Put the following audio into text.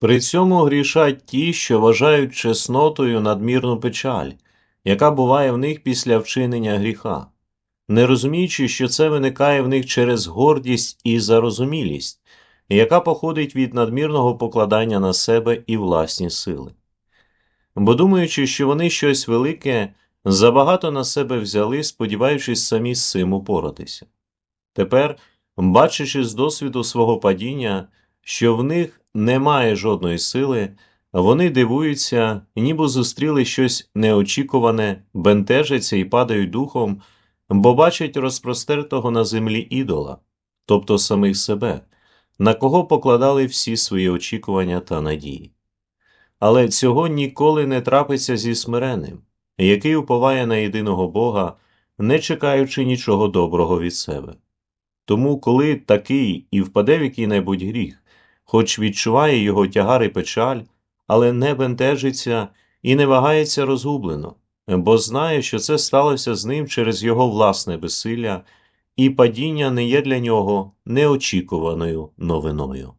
При цьому грішать ті, що вважають чеснотою надмірну печаль, яка буває в них після вчинення гріха, не розуміючи, що це виникає в них через гордість і зарозумілість, яка походить від надмірного покладання на себе і власні сили. Бо думаючи, що вони щось велике, забагато на себе взяли, сподіваючись самі з цим упоратися. Тепер, бачачи з досвіду свого падіння, що в них немає жодної сили, вони дивуються, ніби зустріли щось неочікуване, бентежаться і падають духом, бо бачать розпростертого на землі ідола, тобто самих себе, на кого покладали всі свої очікування та надії. Але цього ніколи не трапиться зі смиренним, який уповає на єдиного Бога, не чекаючи нічого доброго від себе. Тому, коли такий і впаде в який-небудь гріх, хоч відчуває його тягар і печаль, але не бентежиться і не вагається розгублено, бо знає, що це сталося з ним через його власне безсилля, і падіння не є для нього неочікуваною новиною.